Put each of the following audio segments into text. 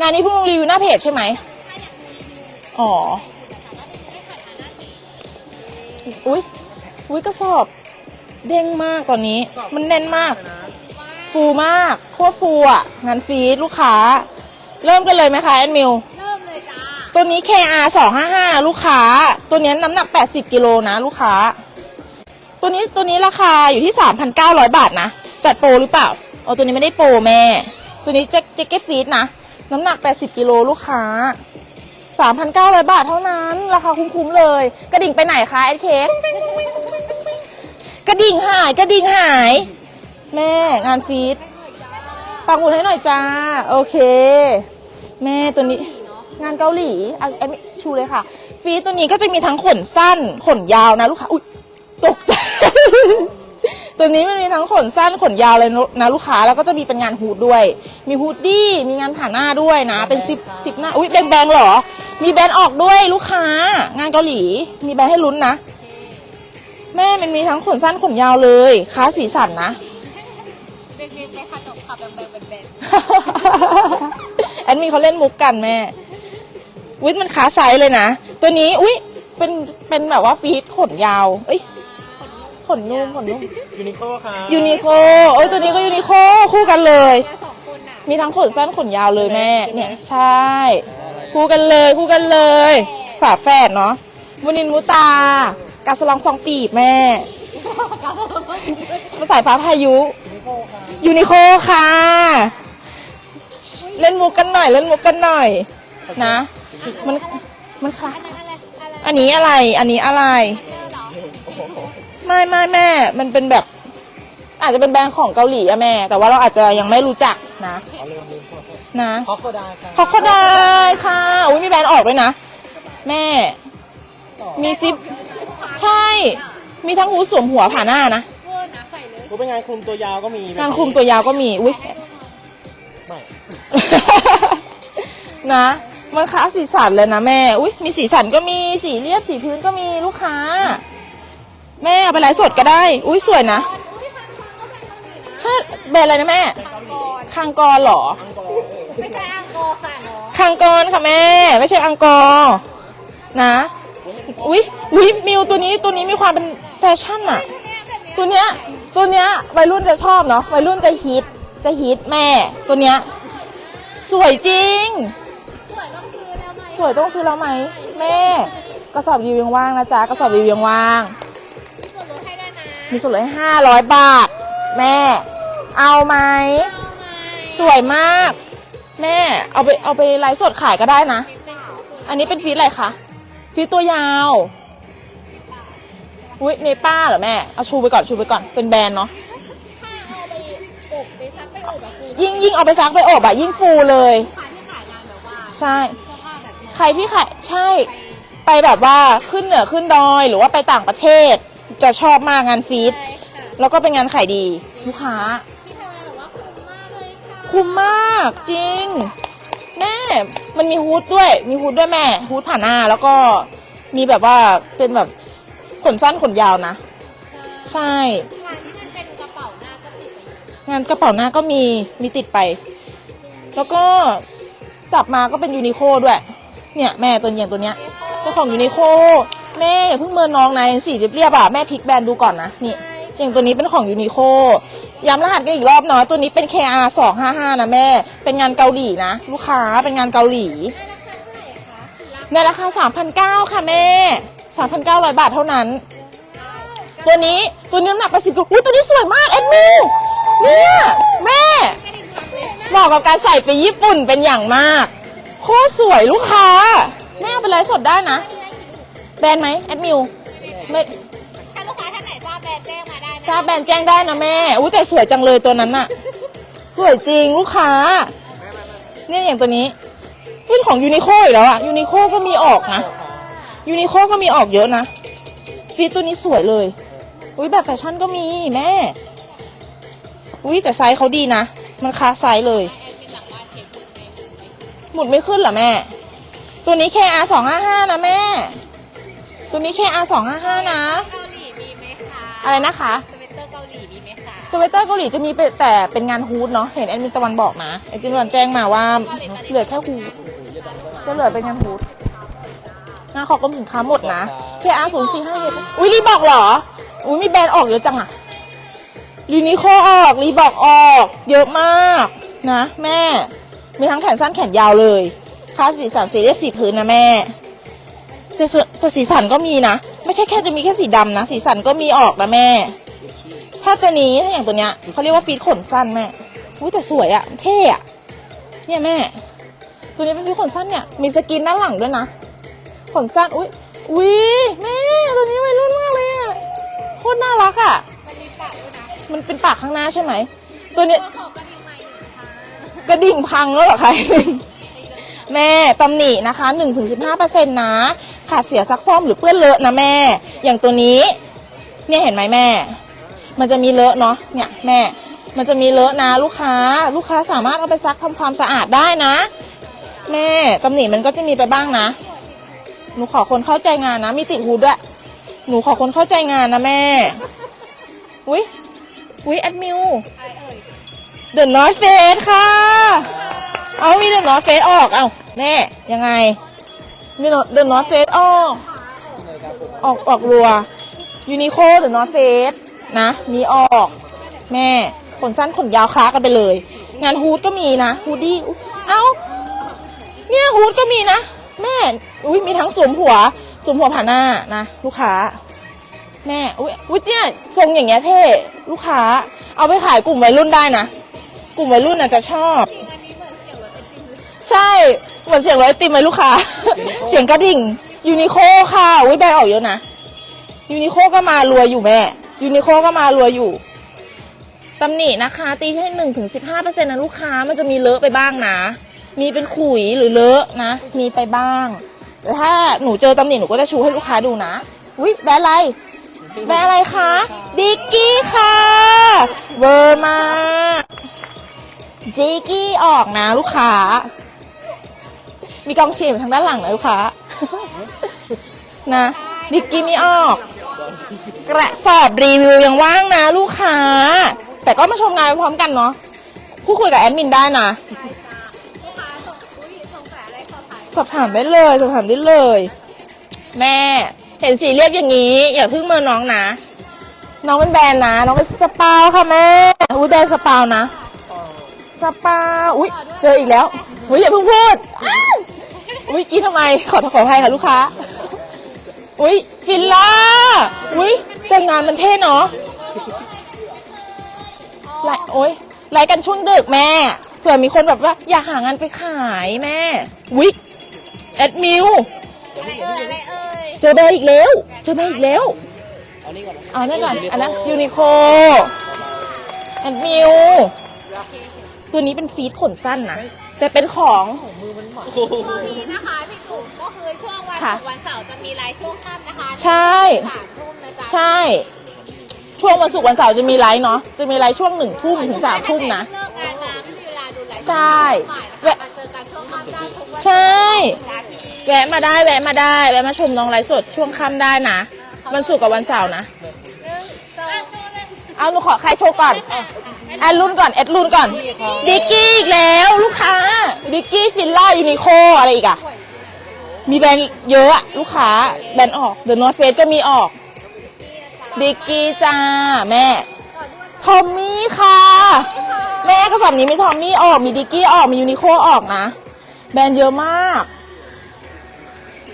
งานนี้เพิ่งลงรีวิวหน้าเพจใช่ไหมอ๋อ อุ้ยอุ้ยกระสอบ เด้งมากตอนนี้ มันแน่นมาก ฟูมากโคตรฟูอะ งานฟีดลูกค้า เริ่มกันเลยไหมคะแอดมิว เริ่มเลยจ้า ตัวนี้ KR 255นะลูกค้า ตัวนี้น้ำหนัก 80กิโลนะลูกค้า ตัวนี้ตัวนี้ราคาอยู่ที่ 3,900 บาทนะ จัดโปรหรือเปล่า อ๋อ ตัวนี้ไม่ได้โปรแม่ ตัวนี้แจ็คแจ็คเก็ตฟีดนะ น้ำหนัก 80 กิโลลูกค้า 3,900 บาทเท่านั้น ราคาคุ้มๆเลย กระดิ่งไปไหนคะแอดเคสกระดิ่งหายกระดิ่งหาย แม่งานฟีดปักหมุดให้หน่อยจ้า โอเค แม่ตัวนี้ งานเกาหลีอะแอดชูเลยค่ะ ฟีดตัวนี้ก็จะมีทั้งขนสั้น ขนยาวนะลูกค้า อุ้ยตกใจ ตัวนี้มันมีทั้งขนสั้นขนยาวเลยนะลูกค้าแล้วก็จะมีเป็นงานฮูดด้วย มีฮูดดี้มีงานผ่าหน้าด้วยนะ เป็นซิปซิปหน้าอุ้ยแบงแบงๆเหรอ มีแบรนด์ออกด้วยลูกค้า งานเกาหลี มีแบรนด์ให้ลุ้นนะ แม่มันมีทั้งขนสั้นขนยาวเลยค้าสีสันนะเป็นเป็นในขนมค่ะเป็นเป็นเป็นแอดมินเขาเล่นมุกกันแม่วิทมันขาไซส์เลยนะ ตัวนี้อุ้ยเป็นเป็นแบบว่าฟีดขนยาว เอ้ย ขนนุ่มขนนุ่มยูนิโคค่ะยูนิโคโอ้ยตัวนี้ก็ยูนิโคคู่กันเลย สองคนน่ะมีทั้งขนสั้นขนยาวเลยแม่ เนี่ยใช่ คู่กันเลยคู่กันเลยฝาแฝดเนาะมุนินมุตากาสลองซองปีบแม่ภาษายฟ้าพายุยูนิโคค่ะ เล่นมุกกันหน่อย เล่นมุกกันหน่อย นะ มันมันค่ะอันนั้นอะไรอะไรอันนี้อะไรอันนี้อะ ไรเจอเหรอไม่ไม่แม่ มันเป็นแบบ อาจจะเป็นแบรนด์ของเกาหลีอะแม่ แต่ว่าเราอาจจะยังไม่รู้จักนะเอาเริ่มลืมขอโทษนะคอโคดาค่ะขอก็ได้ค่ะอุ้ยมีแบรนด์ออกด้วยนะ แม่ มีซิป ใช่ มีทั้งหูสวมหัวผ่าหน้านะเวอร์นะใส่เลยรู้เป็นไงคลุมตัวยาวก็มีแบบงานคลุมตัวยาวก็มี อุ้ยไม่ นะ มันค้าสีสันเลยนะแม่ อุ้ยมีสีสันก็มี สีเรียบ สีพื้นก็มีลูกค้า แม่เอาไปไลฟ์สดก็ได้ อุ้ยสวยนะใช่แบรนด์อะไรนะแม่คังกรเหรอ ไม่ใช่อังโกอค่ะเนาะคังกรค่ะแม่ ไม่ใช่อังกอร์นะ อุ้ยอุ้ยมิวตัวนี้ตัวนี้มีความเป็นแฟชั่นอะตัวเนี้ยตัวเนี้ยวัยรุ่นจะชอบเนาะวัยรุ่นจะฮิตจะฮิตแม่ ตัวเนี้ยสวยจริง สวยต้องซื้อแล้วไหมสวยต้องซื้อแล้วไหมแม่กระสอบรีวิวยังว่างนะจ๊ะกระสอบรีวิวยังว่าง มีส่วนลดให้ห้าร้อยบาท แม่ เอาไหม สวยมาก แม่ เอาไปเอาไปไลฟ์สดขายก็ได้นะ อันนี้เป็นฟีดอะไรคะฟีดตัวยาว อุ้ยเนป้าเหรอแม่ เอาชูไปก่อนชูไปก่อน เป็นแบรนด์เนาะยิ่งยิ่งเอาไปซักไปอบอะยิ่งฟูเลย ใช่ ใครที่ขายใช่ ไปแบบว่าขึ้นเหนือขึ้นดอยหรือว่าไปต่างประเทศ จะชอบมากงานฟีดใช่ค่ะแล้วก็เป็นงานขายดีลูกค้าที่ทำงานแบบว่าคุ้มมากเลยค่ะคุ้มมากจริง แม่ มันมีฮูดด้วย มีฮูดด้วยแม่ฮูดผ่าหน้า แล้วก็มีแบบว่าเป็นแบบขนสั้นขนยาวนะ ใช่งานที่มันเป็นกระเป๋าหน้าก็ติดไปอยู่งานกระเป๋าหน้าก็มีมีติดไป แล้วก็จับมาก็เป็นยูนิโคด้วย เนี่ยแม่ตัวอย่างตัวเนี้ยเป็นของยูนิโค แม่อย่าเพิ่งเมินน้องนะสีเรียบๆอะแม่พลิกแบรนด์ดูก่อนนะนี่อย่างตัวนี้เป็นของยูนิโคย้ำรหัสกันอีกรอบเนาะตัวนี้เป็น KR 255นะแม่ เป็นงานเกาหลีนะ ลูกค้าเป็นงานเกาหลี ในราคา3,900ค่ะแม่ 3,900 บาทเท่านั้น ตัวนี้ตัวนี้น้ำหนัก80กิโลอุ้ยตัวนี้สวยมากแอดมิวเนี่ยแม่เหมาะกับการใส่ไปญี่ปุ่นเป็นอย่างมาก โคตรสวยลูกค้า แม่เอาไปไลฟ์สดได้นะ แบรนด์ไหมแอดมิวไม่ถ้าลูกค้าท่านไหนทราบแบรนด์แจ้งมาได้นะทราบแบรนด์แจ้งได้นะแม่อุ้ยแต่สวยจังเลยตัวนั้นน่ะ สวยจริงลูกค้า เนี่ยอย่างตัวนี้เป็นของยูนิโคอีกแล้วอะยูนิโคก็มีออกนะยูนิโคก็มีออกเยอะนะฟีตตัวนี้สวยเลย อุ้ยแบบแฟชั่นก็มีแม่ อุ้ยแต่ไซส์เขาดีนะ มันคลาสไซส์เลยแอนเป็นหลังว่าเช็คบุกในหมุดไม่ขึ้นเหรอแม่ ตัวนี้ KR สองห้าห้านะแม่ ตัวนี้ KR สองห้าห้านะ เกาหลีมีไหมคะอะไรนะคะ สเวตเตอร์เกาหลีมีไหมคะสสเวตเตอร์เกาหลีจะมีเป็นแต่เป็นงานฮูดเนาะ เห็นแอดมินตะวันบอกนะแอดมินตะวันแจ้งมาว่าเหลือแค่ฮูดจะเหลือเป็นงานฮูดงานขอกรมสินค้าหมดนะ KR 0 4 5เอุ้ยรีบอกเหรอ อุ้ยมีแบรนด์ออกเยอะจังอะรีนิโคออกรีบอกออก เยอะมากนะ แม่ มีทั้งแขนสั้นแขนยาวเลยค่าสีสันสีเรียบสีพื้นนะแม่ แต่ส่วนแต่สีสันก็มีนะ ไม่ใช่แค่จะมีแค่สีดำนะ สีสันก็มีออกนะแม่ ถ้าตัวนี้ถ้าอย่างตัวเนี้ยเขาเรียกว่าฟีดขนสั้นแม่อุ้ยแต่สวยอะเท่อะเนี่ยแม่ ตัวนี้เป็นฟีดขนสั้นเนี่ย มีสกินด้านหลังด้วยนะ ขนสั้น อุ้ยอุ้ยแม่ ตัวนี้วัยรุ่นมากเลยอะโคตรน่ารักอะมันมีปากด้วยนะมันเป็นปากข้างหน้าใช่ไหม ตัวเนี้ยขอกระดิ่งใหม่หนึ่งค่ะกระดิ่งพังแล้วเหรอคะ แม่ตำหนินะคะหนึ่งถึงสิบห้าเปอร์เซ็นต์นะขาดเสียซักซ่อมหรือเปื้อนเลอะนะแม่ อย่างตัวนี้ เนี่ยเห็นไหมแม่ มันจะมีเลอะเนาะเนี่ยแม่ มันจะมีเลอะนะลูกค้า ลูกค้าสามารถเอาไปซักทำความสะอาดได้นะ แม่ตำหนิมันก็จะมีไปบ้างนะ หนูขอคนเข้าใจงานนะ มีติดหูด้วย หนูขอคนเข้าใจงานนะแม่ อุ้ยอุ้ยแอดมิวเดอะนอ t เฟสค่ะ เอามีเดอะนอ t เฟสออก เอาแม่ยังไง มีเดอะนอ t เฟสออก ออกออกรัว ยูนิโคเดอะนอ t เฟสนะ มีออก แม่ ขนสั้นขนยาวคล้ากันไปเลย งานฮูดก็มีนะ ฮูดดี้ เอ้าเนี่ยฮูดก็มีนะ แม่ อุ้ยมีทั้งสวมหัวสวมหัวผ่าหน้านะ ลูกค้า แม่ อุ้ยอุ้ยเนี่ยทรงอย่างเงี้ยเท่ ลูกค้า เอาไปขายกลุ่มวัยรุ่นได้นะ กลุ่มวัยรุ่นอาจจะชอบ ใช่ เหมือนเสียงรถไอติมเลยลูกค้า เสียงกระดิ่ง ยูนิโคค่ะ อุ้ยแบรนด์ออกเยอะนะ ยูนิโคก็มารวยอยู่แม่ ยูนิโคก็มารวยอยู่ ตำหนินะคะ ตีให้หนึ่งถึงสิบห้าเปอร์เซ็นต์นะลูกค้า มันจะมีเลอะไปบ้างนะ มีเป็นขุยหรือเลอะนะ มีไปบ้าง แต่ถ้าหนูเจอตำหนิหนูก็จะชูให้ลูกค้าดูนะ อุ้ยแบรนด์อะไร แบรนด์อะไรคะ ดิกกี้ค่ะ เวอร์มากดิกกี้ออกนะลูกค้า มีกองเชียร์อยู่ทางด้านหลังนะลูกค้า นะดิกกี้ไม่ออก กระสอบรีวิวยังว่างนะลูกค้า แต่ก็มาชมงานไปพร้อมกันเนาะพูดคุยกับแอดมินได้นะสอบถามได้เลยสอบถามได้เลย แม่ เห็นสีเรียบอย่างนี้ อย่าเพิ่งเมินน้องนะ น้องเป็นแบรนด์นะ น้องเป็นสปาวค่ะแม่อุ้ยแบรนด์สปาวนะสปาอุ้ยเจออีกแล้วอุ้ยอย่าเพิ่งพูดอ้า อุ้ยกินทำไม ขอขออภัยค่ะลูกค้า อุ้ยฟิลล่า อุ้ยแต่งงานมันเท่เนาะไลฟ์โอ้ยไลฟ์กันช่วงดึกแม่ เผื่อมีคนแบบว่า อยากหางานไปขายแม่ อุ้ยแอดมิว อะไรเอ่ยอะไรเอ่ยเจอเบอร์อีกแล้ว เจอเบอร์อีกแล้ว เอานี่ก่อนนะเอานั่นก่อนอันนั้นยูนิโคแอดมิว ตัวนี้เป็นฟีดขนสั้นนะ แต่เป็นของตอนนี้นะคะพี่จุ๋มก็คือช่วงวันค่ะศุกร์วันเสาร์จะมีไลฟ์ช่วงค่ำนะคะใช่ สามทุ่มนะจ๊ะใช่ ช่วงวันศุกร์วันเสาร์จะมีไลฟ์เนาะจะมีไลฟ์ช่วงหนึ่งทุ่มถึงสามทุ่มนะ เลิกงานมาไม่มีเวลาดูไลฟ์ใช่แวะ มาเจอกันช่วงค่ำได้ทุกวันใช่นาทีแวะมาได้แวะมาได้แวะมาชมน้องไลฟ์สดช่วงค่ำได้นะวันศุกร์กับวันเสาร์นะ หนึ่งสองเอาหนูขอใครโชว์ก่อนแอดรุ่นก่อนแอดรุ่นก่อนดิกกี้อีกแล้วลูกค้าดิ กกี้ฟิลล่ายูนิโคอะไรอีกอะมีแบรนด์เยอะอะลูกค้าแบรนด์ออกเดอะนอ t เฟสก็มีออกดิกกี้จ้าแม่ทอมมี่ค่ะ แม่กระสอบนี้มีทอมมี่ออกมีดิกกี้ออกมียูนิโคออกนะ แบรนด์เยอะมาก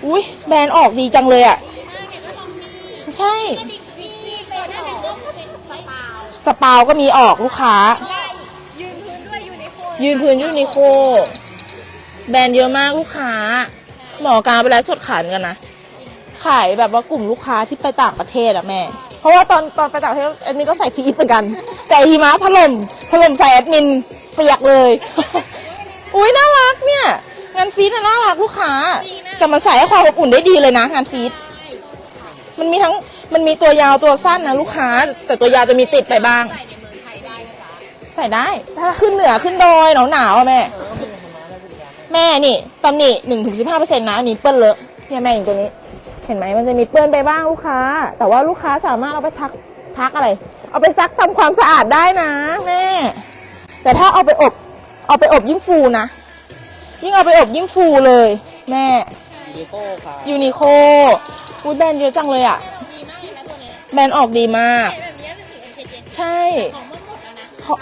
อุ้ยแบรนด์ออกดีจังเลยอะดีมากเนี่ยก็ต้องมีใช่ดิกกี้เป็นนั่นเป็นเรื่องเป็นสปาวสปาวก็มีออกลูกค้าได้ยืนพื้นด้วยยูนิโคยืนพื้นยูนิโค แบรนด์เยอะมากลูกค้า หมอกาไปแล้วสดขายนกันนะ ขายแบบว่ากลุ่มลูกค้าที่ไปต่างประเทศอะแม่ เพราะว่าตอนตอนไปต่างประเทศแอดมินก็ใส่ฟีดเหมือนกัน แต่หิมะถล่มถล่มใส่แอดมินเปียกเลย อุ้ยน่ารักเนี่ย งานฟีดน่ารักลูกค้า แต่มันใส่ให้ความอบอุ่นได้ดีเลยนะ งานฟีดมันมีทั้งมันมีตัวยาวตัวสั้นนะลูกค้า แต่ตัวยาวจะมีติดไปบ้าง ใส่ในเมืองไทยได้นะจ๊ะใส่ได้ถ้าขึ้นเหนือขึ้นดอยหนาวหนาวๆอะแม่ แม่นี่ตำหนิหนึ่งถึงสิบห้าเปอร์เซ็นต์นะอันนี้เปื้อนเลอะเนี่ยแม่อย่างตัวนี้ เห็นไหมมันจะมีเปื้อนไปบ้างลูกค้า แต่ว่าลูกค้าสามารถเอาไปทักพักอะไร เอาไปซักทำความสะอาดได้นะแม่ แต่ถ้าเอาไปอบ เอาไปอบยิ่งฟูนะ ยิ่งเอาไปอบยิ่งฟูเลย แม่ยูนิโก้ค่ะยูนิโคอุ้ยแบรนด์เยอะจังเลยอะดีมากเลยนะตัวเนี้ยแบรนด์ออกดีมาก ใช้แบบนี้เป็นสี MKJ ใช่ของ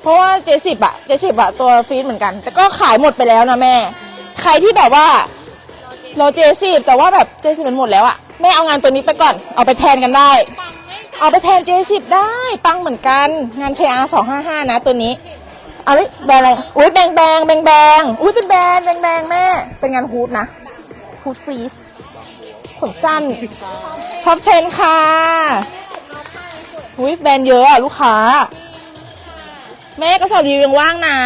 เพราะว่าเจสิบอะเจสิบอะตัวฟีดเหมือนกัน แต่ก็ขายหมดไปแล้วนะแม่ ใครที่แบบว่าเราเจสิบแต่ว่าแบบเจสิบมันหมดแล้วอะแม่เอางานตัวนี้ไปก่อน เอาไปแทนกันได้ เอาไปแทนเจสิบได้ ปังเหมือนกัน งาน KR สองห้าห้านะตัวนี้ เอาเลยแบรนด์อะไร อุ้ยแบงแบงแบงแบงอุ้ยเป็นแบรนด์แบงแบงแม่ เป็นงานฮูดนะฮูดฟรีสขนสั้นท็อปเชนค่ะอุ้ยแบรนด์เยอะอะลูกค้า แม่กระสอบรีวิวยังว่างนะ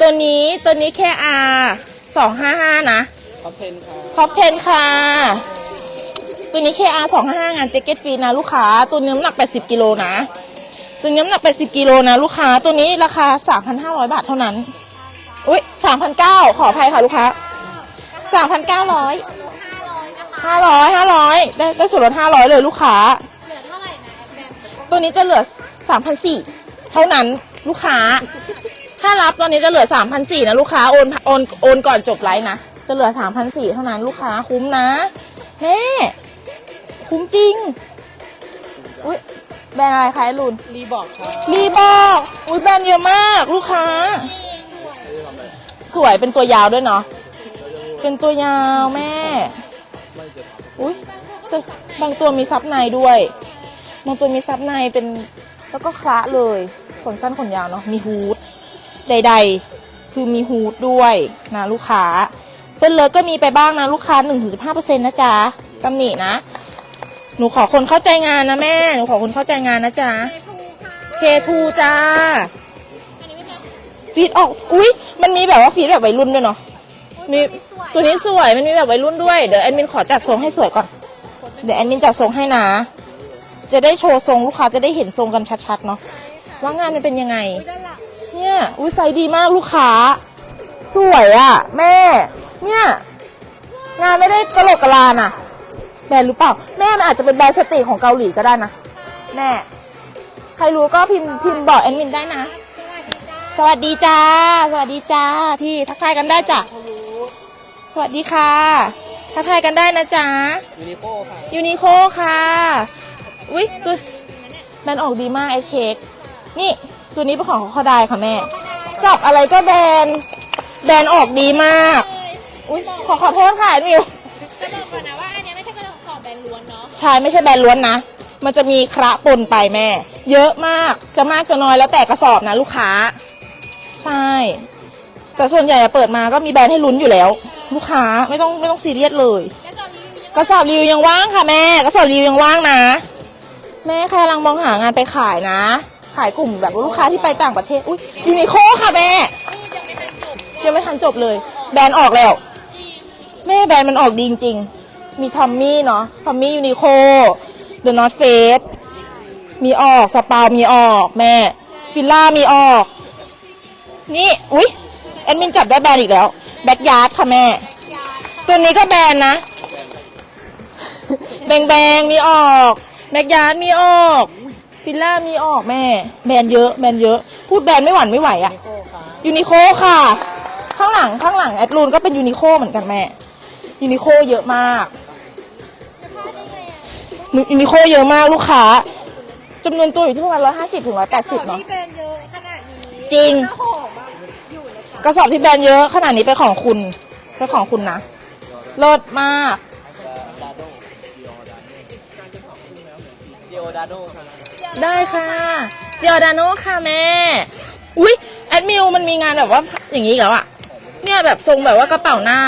ตัวนี้ตัวนี้แค่ R สองห้าห้านะท็อปเทนค่ะท็อป10ค่ะ ตัวนี้ KR 255งานแจ็คเก็ตฟรีนะลูกค้า ตัวนี้น้ำหนัก80กิโลนะ ตัวนี้น้ำหนัก80กิโลนะลูกค้า ตัวนี้ราคา3,500บาทเท่านั้น อุ้ย3,900ขออภัยค่ะลูกค้า3,900 500 500ได้ได้ส่วนลด500เลยลูกค้าเหลือเท่าไหร่นะแอปแบบตัวนี้จะเหลือ3,400เท่านั้น ลูกค้า ถ้ารับตอนนี้จะเหลือ3,400นะลูกค้าโอนโอนโอนก่อนจบไลฟ์นะจะเหลือ3,400เท่านั้นลูกค้าคุ้มนะแม่คุ้มจริงอุ้ยแบรนด์อะไรคะไอ้ลุนรีบอกค่ะรีบอกอุ้ยแบรนด์เยอะมาก ลูกค้า สวยเป็นตัวยาวด้วยเนาะเป็นตัวยาวแม่อุ้ยแต่บางตัวมีซับในด้วยบางตัวมีซับในเป็นแล้วก็คละเลย ขนสั้นขนยาวเนาะมีฮูดใด ๆ คือมีฮูดด้วยนะลูกค้าเปิ้ลเลิศก็มีไปบ้างนะลูกค้า1-15%นะจ๊ะตำหนินะ หนูขอคนเข้าใจงานนะแม่ หนูขอคนเข้าใจงานนะจ๊ะ K2 จ้าฟีดออก อุ๊ยมันมีแบบว่าฟีดแบบวัยรุ่นด้วยเนาะนี่ตัวนี้สวย มันมีแบบวัยรุ่นด้วย เดี๋ยวแอดมินขอจัดทรงให้สวยก่อน เดี๋ยวแอดมินจัดทรงให้นะ จะได้โชว์ทรงลูกค้าจะได้เห็นทรงกันชัดๆเนาะ ว่างานมันเป็นยังไงด้านหลังเนี่ยอุ้ยไซส์ดีมากลูกค้า สวยอะ่ะ แม่ เนี่ย งานไม่ได้กระโหลกกระลาน่ะแบรนด์รู้เปล่า แม่มันอาจจะเป็นแบรนด์สตรีทของเกาหลีก็ได้นะ แม่ ใครรู้ก็พิมพ์พิมพ์บอกแอดมินได้นะ สวัสดีจ้า สวัสดีจ้า พี่ทักทายกันได้จ้ะ สวัสดีค่ะทักทายกันได้นะจ๊ะ ยูนิโก้ค่ะ ยูนิโคค่ะ อุ้ยตัวแบรนด์ออกดีมากไอ้เค้ก นี่ตัวนี้เป็นของเขาดายค่ะแม่ จับอะไรก็แบรนด์แบรนด์ออกดีมาก อุ้ยขอขอโทษค่ะมิวจะบอกก่อนนะว่าอันเนี้ยไม่ใช่กระดองของแบรนด์ล้วนเนาะใช่ไม่ใช่แบรนด์ล้วนนะ มันจะมีคระปนไปแม่ เยอะมาก จะมากจะน้อยแล้วแต่กระสอบนะลูกค้า ใช่ แต่ส่วนใหญ่อะเปิดมาก็มีแบรนด์ให้ลุ้นอยู่แล้ว ลูกค้าไม่ต้องไม่ต้องซีเรียสเลย กระสอบรีวิวยังกระสอบรีวิวยังว่างค่ะแม่ กระสอบรีวิวยังว่างนะ แม่ใครกำลังมองหางานไปขายนะ ขายกลุ่มแบบลูกค้าที่ไปต่างประเทศ อุ้ยยูนิโคค่ะแม่ ยังไม่ทันจบเลย แบรนด์ออกแล้ว แม่แบรนด์มันออกดีจริงๆ มีทอมมี่เนาะ ทอมมี่ยูนิโคเดอะนอตเฟสมีออก สปา มีออกแม่ ฟิลล่ามีออก นี่ อุ๊ยแอดมินจับได้แบรนด์อีกแล้ว แบ็กยาร์ดค่ะแม่ ตัวนี้ก็แบรนด์นะ แบงแบงมีออก แบ็กยาร์ดมีออก ฟิลล่ามีออกแม่ แบรนด์เยอะแบรนด์เยอะ พูดแบรนด์ไม่หวั่นไม่ไหวอะยูนิโก้ค่ะยูนิโคค่ะ ข้างหลังข้างหลังแอดลูนก็เป็นยูนิโคเหมือนกันแม่ยูนิโคเยอะมากยูนิโคเยอะมากลูกค้าจำนวนตัวอยู่ที่ประมาณร้อยห้าสิบถึงร้อยแปดสิบเนาะ ที่แบรนด์เยอะขนาดนี้จริง หน้าหอมแบบอยู่เลยค่ะกระสอบที่แบรนด์เยอะขนาดนี้เป็นของคุณเป็นของคุณนะเลิศมากเจโอดาโดค่ะ ได้ค่ะเจียดาโน่ค่ะแม่ อุ๊ย แอดมิวมันมีงานแบบว่าอย่างนี้อีกแล้วอะเนี่ยแบบทรงแบบว่ากระเป๋าหน้า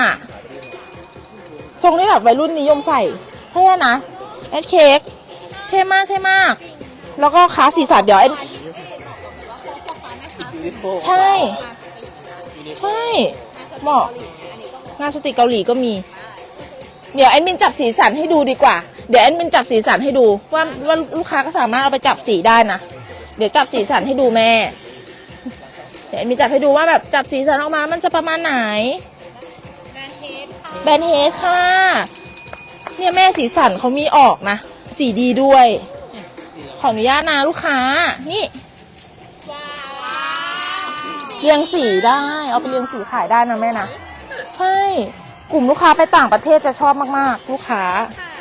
ทรงที่แบบวัยรุ่นนิยมใส่เท่นะแอดเค้กเท่มากเท่มาก แล้วก็คลาสีสันเดี๋ยวแอดยูนิโก้ใช่ ใช่เหมาะงานสติเกาหลีก็มี เดี๋ยวแอดมินจับสีสันให้ดูดีกว่า เดี๋ยวแอดมินจับสีสันให้ดูว่าว่าลูกค้าก็สามารถเอาไปจับสีได้นะ เดี๋ยวจับสีสันให้ดูแม่ เดี๋ยวแอดมินจับให้ดูว่าแบบจับสีสันออกมามันจะประมาณไหน แบรนด์เทสค่ะแบรนด์เฮดค่ะ เนี่ยแม่สีสันเขามีออกนะ สีดีด้วย ขออนุญาตนะลูกค้า นี่ ว้าวเรียงสีได้ เอาไปเรียงสีขายได้นะแม่นะ ใช่ กลุ่มลูกค้าไปต่างประเทศจะชอบมาก ๆ ลูกค้า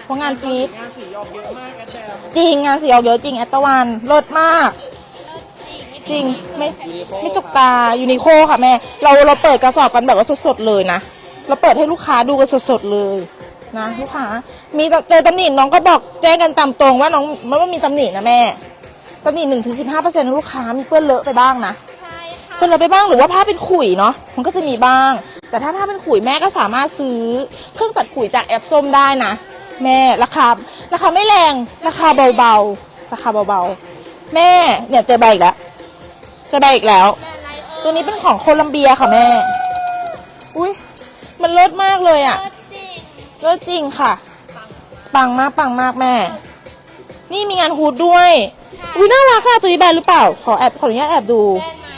เพราะงานฟีดงานสีออกเยอะมากแอดแดมจริงงานสีออกเยอะจริงแอตตะวันเลิศมาก จริงไม่ไม่จกตายูนิโคค่ะแม่ เราเราเปิดกระสอบกันแบบว่าสดๆเลยนะ เราเปิดให้ลูกค้าดูกันสดๆเลยนะลูกค้า มีเจอตำหนิน้องก็บอกแจ้งกันตามตรงว่าน้องไม่ว่ามีตำหนินะแม่ตำหนิหนึ่งถึงสิบห้าเปอร์เซ็นต์ลูกค้ามีเปื้อนเลอะไปบ้างนะใช่ค่ะเปื้อนเลอะไปบ้างหรือว่าผ้าเป็นขุยเนาะมันก็จะมีบ้าง แต่ถ้าผ้าเป็นขุยแม่ก็สามารถซื้อเครื่องตัดขุยจากแอปส้มได้นะ แม่ราคาราคาไม่แรงราคาเบาๆราคาเบาๆแม่เนี่ยเจอใบอีกแล้วเจอใบอีกแล้วแบรนด์อะไรเอ่ยตัวนี้เป็นของโคลัมเบียค่ะแม่ อุ้ยมันเลิศมากเลยอะ่ะเลิศจริงเลิศจริงค่ะ ปังมากปังมากแม่ นี่มีงานฮูดด้วย อุ้ยน่ารักค่ะตัวนี้แบรนด์หรือเปล่า ขอแอบขออนุญาตแอบดูแบรนด์ไหม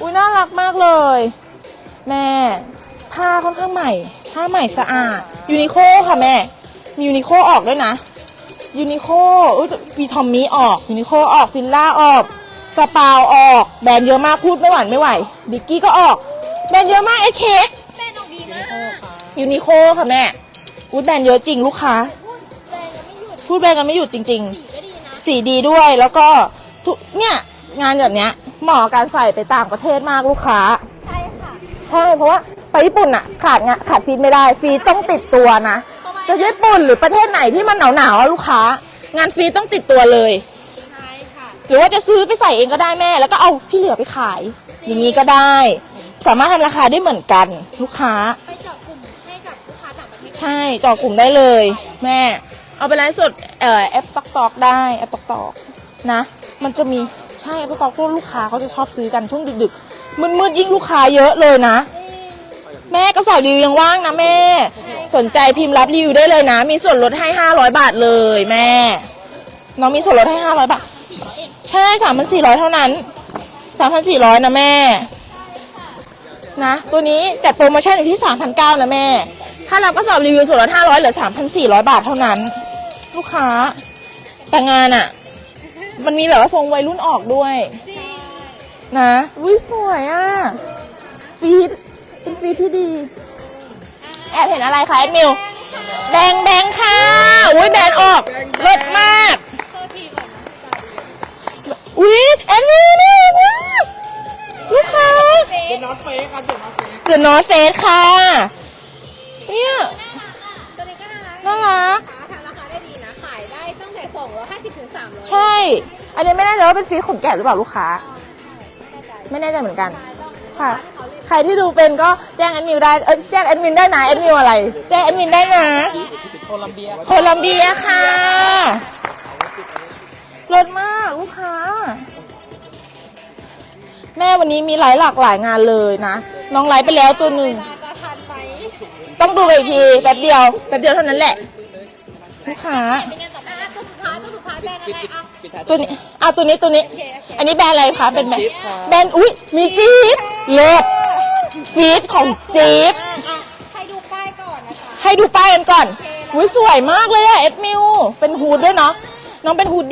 อุ้ยน่ารักมากเลย แม่ผ้าค่อนข้างใหม่ผ้าใหม่สะอาดยูนิโคค่ะแม่ มียูนิโคออกด้วยนะยูนิโคอุ้ยมีทอมมี่ออกยูนิโคออกฟิลล่าออกสปาวออก แบรนด์เยอะมากพูดไม่หวานไม่ไหว ดิกกี้ก็ออก แบรนด์เยอะมากไอ้เค้กแบรนด์ออกดีมากยูนิโคค่ะแม่อุ้ยแบรนด์เยอะจริงลูกค้า พูดแบรนด์ยังไม่หยุดพูดแบรนด์กันไม่หยุดจริง ๆ สีก็ดีนะสีดีด้วยแล้วก็ทุกเนี่ยงานแบบเนี้ยเหมาะกับการใส่ไปต่างประเทศมากลูกค้า ใช่ค่ะ ใช่เพราะว่าไปญี่ปุ่นอะขาดงานขาดฟีดไม่ได้ฟีดต้องติดตัวนะ จะญี่ปุ่นหรือประเทศไหนที่มันหนาวหนาวๆอะลูกค้า งานฟีดต้องติดตัวเลย ใช่ค่ะ หรือว่าจะซื้อไปใส่เองก็ได้แม่ แล้วก็เอาที่เหลือไปขาย อย่างนี้ก็ได้ สามารถทำราคาได้เหมือนกันลูกค้า ไปเจาะกลุ่มให้กับลูกค้าต่างประเทศใช่ต่อกลุ่มได้เลย แม่ เอาไปไลฟ์สดเอ่อแอปตอกตอกได้แอปตอกตอกนะ มันจะมีใช่แอปตอกตอกพวกลูกค้าเขาจะชอบซื้อกันช่วงดึกๆมืดๆยิ่งลูกค้าเยอะเลยนะ แม่กระสอบรีวิวยังว่างนะแม่ สนใจพิมพ์รับรีวิวได้เลยนะ มีส่วนลดให้ 500 บาทเลยแม่ น้องมีส่วนลดให้ 500 บาท ใช่3,400 เท่านั้น 3,400 นะแม่ นะ ตัวนี้จัดโปรโมชั่นอยู่ที่ 3,900 นะแม่ ถ้าเราก็สอบรีวิวส่วนลด500เหลือ 3,400 บาทเท่านั้น ลูกค้า แต่งานอะ่ะ มันมีแบบว่าทรงวัยรุ่นออกด้วย นะอุ้ยสวยอะ่ะฟีด ฟีดที่ดี แอบเห็นอะไรคะแอดมิวแบงแบงค่ะ อุ้ยแบรนด์ออกเลิศมากโทษทีก่อนนะอุ้ยแอดมิวนี่ว้าวลูกค้าเฟเป็สนน็อตเฟสครับเป็นน็อตเฟสเดอะนอตเฟสค่ะ เนี่ย ตัวนี้ก็น่ารักน่ารักทำราคาได้ดีนะ ขายได้ตั้งแต่250ถึง300ใช่ อันนี้ไม่แน่ใจว่าเป็นฟีดขนแกะหรือเปล่าลูกค้า ไม่แน่ใจเหมือนกัน ค่ะ ใครที่ดูเป็นก็แจ้งแอดมิวได้เออแจ้งแอดมินได้นะแอดมิวอะไร แจ้งแอดมินได้นะ โคลัมเบียโคลัมเบียค่ะรถมากลูกค้า แม่วันนี้มีหลายหลากหลายงานเลยนะ น้องไลฟ์ไปแล้วตัวหนึ่ง จะทันไหมต้องดูอีกทีแป๊บเดียวแป๊บเดียวเท่านั้นแหละ ลูกค้า อะตัวสุดท้ายตัวสุดท้ายแบรนด์อะไรอะปิดท้ายตัวนี้เอาตัวนี้ตัวนี้ อันนี้แบรนด์อะไรคะเป็นแบรนด์แบรนด์อุ้ยมีจี๊ปเลิศ ฟีดของจี๊ปอะอะให้ดูป้ายก่อนนะคะ ให้ดูป้ายกันก่อนอุ้ยสวยมากเลยอะเอ็ดมิว เป็นฮูดด้วยเนาะ น้องเป็นฮูด